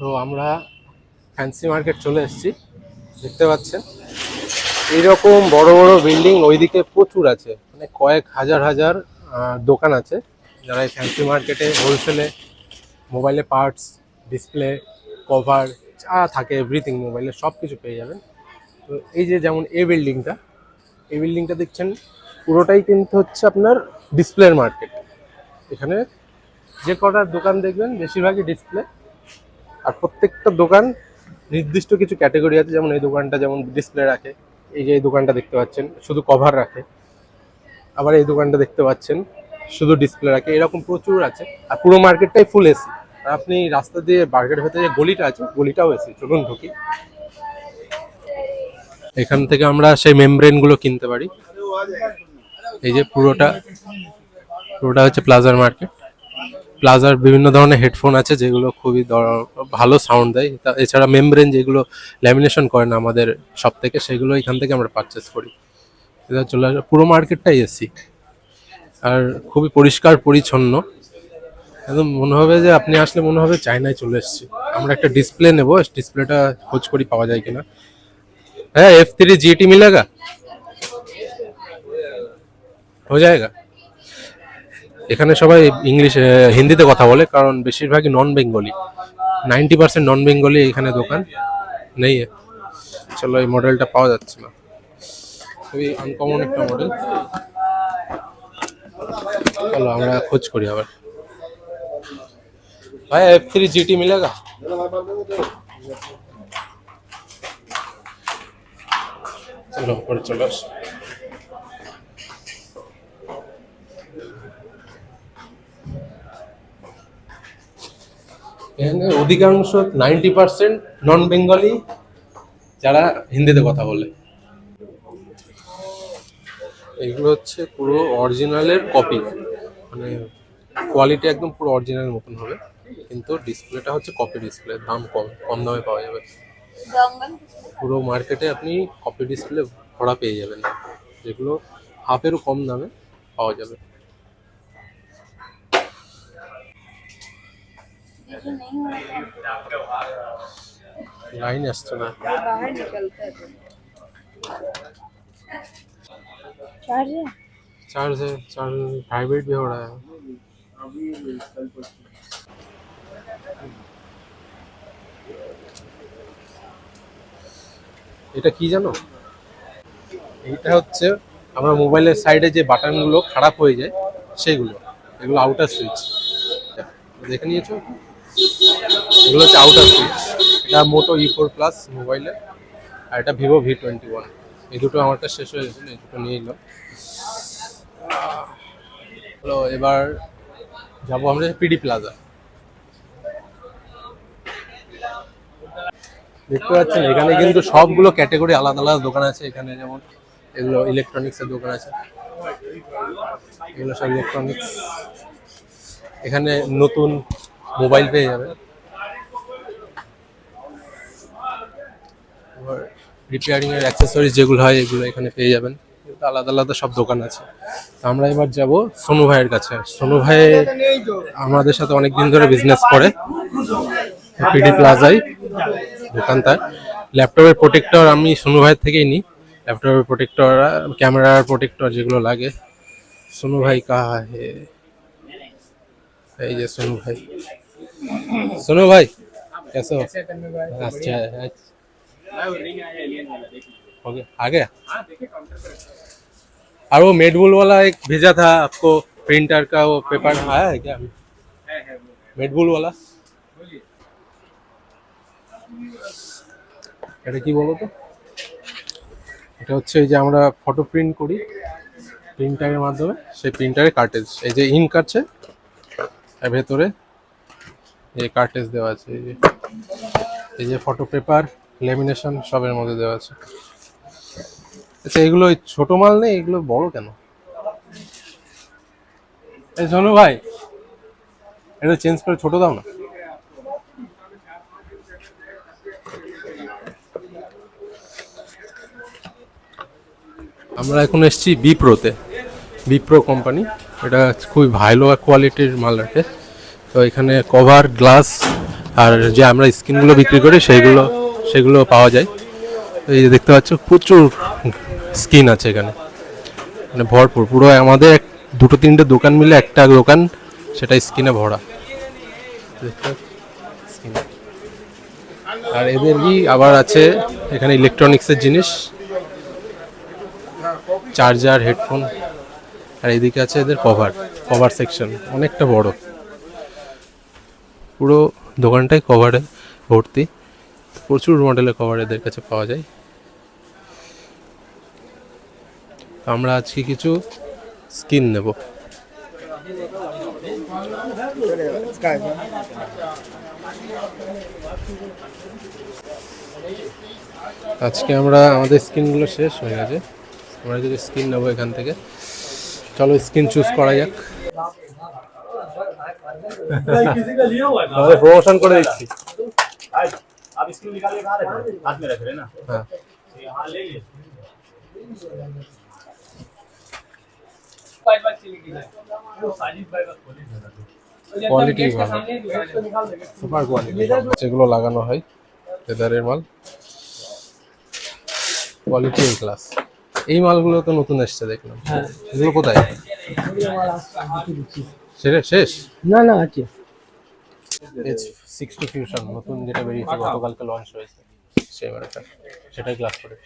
তো আমরা fancy market চলে এসেছি, দেখতে পাচ্ছেন। এইরকম বড় বড় বিল্ডিং ওইদিকে প্রচুর আছে মানে কয়েক হাজার হাজার দোকান আছে। যারা এই ফ্যান্সি মার্কেটে হোলসেলে মোবাইলে পার্টস ডিসপ্লে কভার যা থাকে এভরিথিং মোবাইলে সব কিছু পেয়ে যাবেন। তো এই যে যেমন এই বিল্ডিংটা এই বিল্ডিংটা দেখছেন, পুরোটাই কিন্তু হচ্ছে আপনার ডিসপ্লের মার্কেট এখানে যে কটার দোকান দেখবেন, বেশিরভাগই ডিসপ্লে আর প্রত্যেকটা দোকান নির্দিষ্ট কিছু ক্যাটাগরি আছে, যেমন এই দোকানটা যেমন ডিসপ্লে রাখে, এই যে এই দোকানটা দেখতে পাচ্ছেন, শুধু কভার রাখে, আবার এই দোকানটা দেখতে পাচ্ছেন, শুধু ডিসপ্লে রাখে, এরকম প্রচুর আছে। আর পুরো মার্কেটটাই ফুল এসি আর আপনি রাস্তা দিয়ে মার্কেটের ভেতরে যে গলিটা আছে, গলিটাও এসি চলুন ঢুকি। এখান থেকে আমরা সেই মেমব্রেনগুলো কিনতে পারি। এই যে পুরোটা পুরোটা হচ্ছে প্লাজার মার্কেট প্লাজার বিভিন্ন ধরনের হেডফোন আছে, যেগুলো খুবই ভালো সাউন্ড দেয়। এছাড়া মেমব্রেন যেগুলো ল্যামিনেশন করে না আমাদের সব থেকে সেগুলো এখান থেকে আমরা পারচেস করি। এটা চলে আসে, পুরো মার্কেটটাই এসি আর খুবই পরিষ্কার, পরিচ্ছন্ন। একদম মনে হবে যে আপনি আসলে মনে হবে চায়নায় চলে এসেছি। আমরা একটা ডিসপ্লে নেব ডিসপ্লেটা খোঁজ করি পাওয়া যায় কিনা। হ্যাঁ এফ থ্রি জিটি মিলেগা? হয়ে যায়গা? এখানে সবাই ইংলিশ হিন্দিতে কথা বলে, কারণ বেশিরভাগই non Bengali ninety percent non Bengali এখানে দোকান নেই। চলো এই মডেলটা পাওয়া যাচ্ছে না খুবই আনকমন একটা মডেল চলো আমরা খোঁজ করি আবার। ভাই এফ থ্রি জিটি মিলেগা? চলো ওপরে চলে আসো। এখানে অধিকাংশ নাইনটি পার্সেন্ট নন বেঙ্গলি যারা হিন্দিতে কথা বলে। এগুলো হচ্ছে পুরো অরিজিনালের কপি মানে কোয়ালিটি একদম পুরো অরিজিনাল মতন হবে। কিন্তু ডিসপ্লেটা হচ্ছে কপি ডিসপ্লে দাম কম কম দামে পাওয়া যাবে। পুরো মার্কেটে আপনি কপি ডিসপ্লে ভরা পেয়ে যাবেন। যেগুলো হাফেরও কম দামে পাওয়া যাবে। লাইন আসছে না है बाहर निकलता है चार्ज है चार्ज है चार्ज वाइब्रेट भी हो रहा है এটা কি জানো এইটা হচ্ছে আমরা মোবাইলের সাইডে যে বাটনগুলো খারাপ হয়ে যায় সেইগুলো এগুলো আউটার সুইচ দেখে নিয়েছো এগুলো হচ্ছে আউটার সুইচ এটা মোটো ই ফোর প্লাস মোবাইলে আর এটা ভিভো ভি টোয়েন্টি ওয়ান এই দুটো আমারটা শেষ হয়ে গেছিল, এই দুটো নিয়ে নিলাম। হলো এবার যাব আমরা পিডি প্লাজা দেখতে পাচ্ছেন, এখানে কিন্তু সবগুলো ক্যাটাগরি আলাদা আলাদা দোকান আছে। এখানে যেমন এগুলো ইলেকট্রনিক্সের দোকান আছে। এগুলো সব ইলেকট্রনিক্স এখানে নতুন মোবাইল পেয়ে যাবে। রিপেয়ারিং এর অ্যাক্সেসরিজ যেগুলো হয়, এগুলো এখানে পেয়ে যাবেন। আলাদা আলাদা সব দোকান আছে। আমরা এবার যাব সোনু ভাইয়ের কাছে। সোনু ভাই আমাদের সাথে অনেক দিন ধরে বিজনেস করে। পিডি প্লাজায় দোকান তার ল্যাপটপের প্রোটেক্টর আমি সোনু ভাইয়ের থেকেই নিই। ল্যাপটপের প্রোটেক্টর ক্যামেরার প্রোটেক্টর যেগুলো লাগে। সোনু ভাই, কাহা হে। এই যে সোনু ভাই সোনু ভাই कैसे हो अच्छा है हो गया आ गया और वो मेडबुल वाला एक भेजा था आपको प्रिंटर का वो पेपर आया है क्या मेडबुल वाला এটা কি বলো তো এটা হচ্ছে এই যে আমরা ফটো প্রিন্ট করি প্রিন্টারের মাধ্যমে সেই প্রিন্টারের কার্টেজ এই যে ইঙ্ক আছে এর ভেতরে এই কার্টেজ দেওয়া আছে, এই যে এই যে ফটো পেপার লেমিনেশন সবের মধ্যে দেওয়া আছে। আচ্ছা এগুলো ছোট মাল নেই? এগুলো বড় কেন? এই শোনো ভাই, এটা চেঞ্জ করে ছোট দাও না। আমরা এখন এসেছি বিপ্রোতে, বিপ্রো কোম্পানি। এটা খুবই ভালো কোয়ালিটির মাল রাখে তো এখানে কভার গ্লাস আর যে আমরা স্কিনগুলো বিক্রি করি সেইগুলো, সেগুলো পাওয়া যায়। তো এই যে দেখতে পাচ্ছ, প্রচুর স্কিন আছে এখানে। মানে ভরপুর। পুরো আমাদের দুটো তিনটে দোকান মিলে একটা দোকান, সেটা স্কিনে ভরা। আর এদেরই আবার আছে, এখানে ইলেকট্রনিক্সের জিনিস। চার্জার হেডফোন আর এদিকে আছে এদের কভার কভার সেকশন অনেকটা বড়। পুরো দোকানটাই কভারে ভর্তি। প্রচুর মডেলের কভার এদের কাছে পাওয়া যায়। আমরা আজকে কিছু স্কিন নেব। আজকে আমরা, আমাদের স্কিনগুলো শেষ হয়ে গেছে। আমরা যদি স্কিন নেব এখান থেকে। চলো স্কিন চুজ করা যাক। প্রমোশন করে দিচ্ছি। হ্যাঁ। কোয়ালিটি ভালো। সুপার কোয়ালিটি যেগুলো লাগানো হয় ফেদারের মাল। কোয়ালিটি ক্লাস এই মালগুলো তো নতুন এসছে দেখলাম। এগুলো কোথায়? সেটা শেষ? না না আছে এইচ সিক্সটি ফিউশন নতুন যেটা বেরিয়েছে গতকালকে লঞ্চ হয়েছে। সেই মালটা সেটাই ক্লাস করে।